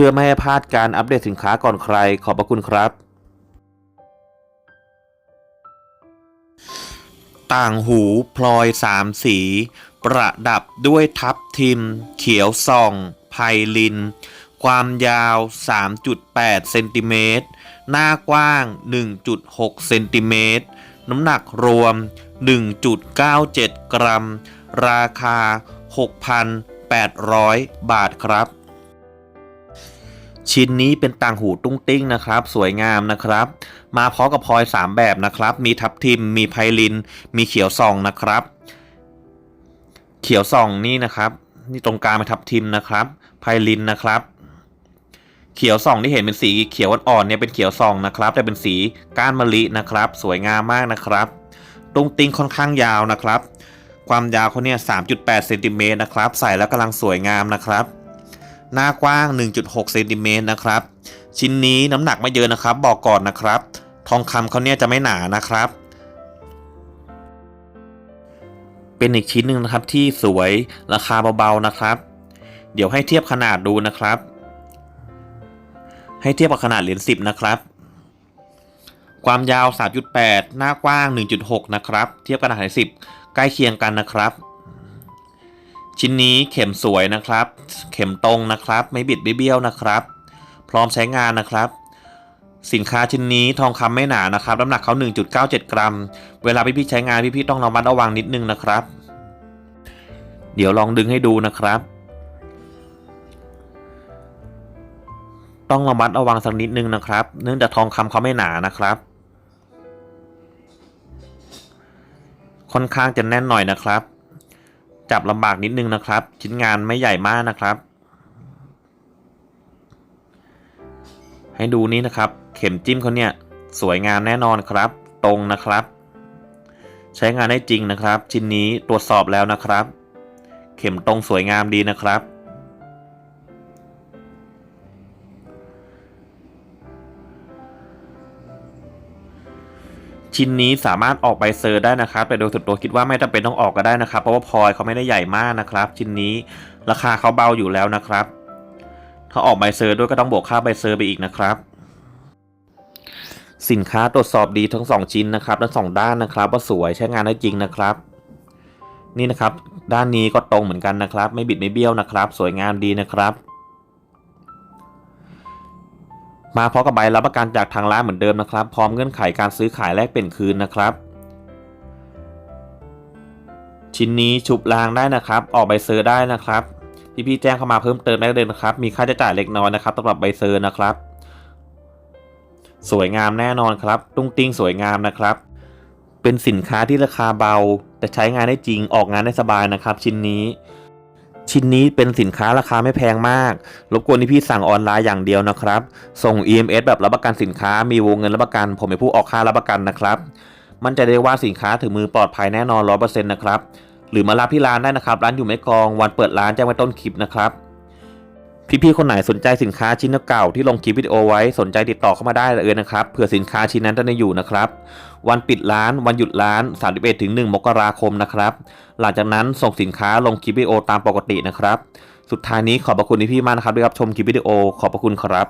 พื่อไม่ให้พลาดการอัปเดตสินค้าก่อนใครขอบพระคุณครับ ต่างหูพลอยสามสี ประดับด้วยทับทิม เขียวส่องไพลิน ความยาว 3.8 เซนติเมตร หน้ากว้าง 1.6 เซนติเมตร น้ำหนักรวม 1.97 กรัม ราคา 6,800 บาทครับ ชิ้นนี้เป็นต่างหูตุ้งติ้งนะครับ สวยงามนะครับ มาพร้อมกับพลอย 3 แบบนะครับ มีทับทิม มีไพลิน มีเขียวส่องนะครับ เขียวส่องนี่นะครับ นี่ตรงกลางเป็นทับทิมนะครับ ไพลินนะครับ เขียวส่องที่เห็นเป็นสีเขียวอ่อนๆเนี่ยเป็นเขียวส่องนะครับ แต่เป็นสีก้านมะลินะครับ สวยงามมากนะครับตุ้งติ้งค่อนข้างยาวนะครับ ความยาวเขาเนี่ย3.8เซนติเมตรนะครับ ใส่แล้วกำลังสวยงามนะครับ หน้ากว้าง 1.6 เซนติเมตรนะครับ ชิ้นนี้น้ำหนักไม่เยอะนะครับ บอกก่อนนะครับ ทองคำเขาเนี่ยจะไม่หนานะครับ เป็นอีกชิ้นหนึ่งนะครับที่สวยราคาเบาๆนะครับ เดี๋ยวให้เทียบขนาดดูนะครับ ให้เทียบกับขนาดเหรียญ10 นะครับ ความยาว 3.8 หน้ากว้าง 1.6 นะครับ เทียบกับขนาดเหรียญ10 ใกล้เคียงกันนะครับ ชิ้นนี้เข็มสวยนะครับ เข็มตรงนะครับ ไม่บิดไม่เบี้ยวนะครับ พร้อมใช้งานนะครับ สินค้าชิ้นนี้ทองคำไม่หนานะครับน้ำหนักเขา 1.97 กรัม เวลาพี่ๆใช้งานพี่ๆต้องระมัดระวังนิดนึงนะครับ เดี๋ยวลองดึงให้ดูนะครับ ต้องระมัดระวังสักนิดนึงนะครับ เนื่องจากทองคำเขาไม่หนานะครับ ค่อนข้างจะแน่นหน่อยนะครับ จับลำบากนิดนึงนะครับ ชิ้นงานไม่ใหญ่มากนะครับ ให้ดูนี้นะครับ เข็มจิ้มเขาเนี่ยสวยงามแน่นอนครับ ตรงนะครับ ใช้งานได้จริงนะครับ ชิ้นนี้ตรวจสอบแล้วนะครับ เข็มตรงสวยงามดีนะครับ ชิ้นนี้สามารถออกใบเซอร์ได้นะครับ แต่โดยส่วนตัวคิดว่าไม่จำเป็นต้องออกก็ได้นะครับ เพราะว่าพลอยเขาไม่ได้ใหญ่มากนะครับ ชิ้นนี้ราคาเขาเบาอยู่แล้วนะครับ ถ้าออกใบเซอร์ด้วยก็ต้องบวกค่าใบเซอร์ไปอีกนะครับ สินค้าตรวจสอบดีทั้ง 2 ชิ้นนะครับทั้งสองด้านนะครับ ว่าสวยใช้งานได้จริงนะครับ นี่นะครับ ด้านนี้ก็ตรงเหมือนกันนะครับ ไม่บิดไม่เบี้ยวนะครับ สวยงามดีนะครับ มาพร้อมกับใบรับประกันจากทางร้านเหมือนเดิมนะครับ พร้อมเงื่อนไขการซื้อขายแลกเปลี่ยนคืนนะครับ ชิ้นนี้ชุบรางได้นะครับ ออกใบเซอร์ได้นะครับพี่ๆแจ้งเข้ามาเพิ่มเติมได้เลยนะครับ มีค่าใช้จ่ายเล็กน้อยนะครับสำหรับใบเซอร์นะครับ สวยงามแน่นอนครับตุ้งติ้งสวยงามนะครับ เป็นสินค้าที่ราคาเบา แต่ใช้งานได้จริงออกงานได้สบายนะครับ ชิ้นนี้ ชิ้นนี้เป็นสินค้าราคาไม่แพงมาก รบกวนที่พี่สั่งออนไลน์อย่างเดียวนะครับ ส่ง EMS แบบรับประกันสินค้า มีวงเงินรับประกัน ผมเป็นผู้ออกค่ารับประกันนะครับ มั่นใจได้ว่าสินค้าถึงมือปลอดภัยแน่นอน 100%นะครับ หรือมารับที่ร้านได้นะครับ ร้านอยู่ไม่กอง วันเปิดร้านแจ้งไว้ต้นคลิปนะครับ พี่ๆคนไหนสนใจสินค้าชิ้นเก่าที่ลงคลิปวิดีโอไว้สนใจติดต่อเข้ามาได้เลยนะครับเผื่อสินค้าชิ้นนั้นจะได้อยู่นะครับ วันปิดร้านวันหยุดร้าน 31ถึง1มกราคมนะครับ หลังจากนั้นส่งสินค้าลงคลิปวิดีโอตามปกตินะครับ สุดท้ายนี้ขอบพระคุณที่พี่มากนะครับที่รับชมคลิปวิดีโอขอบพระคุณครับ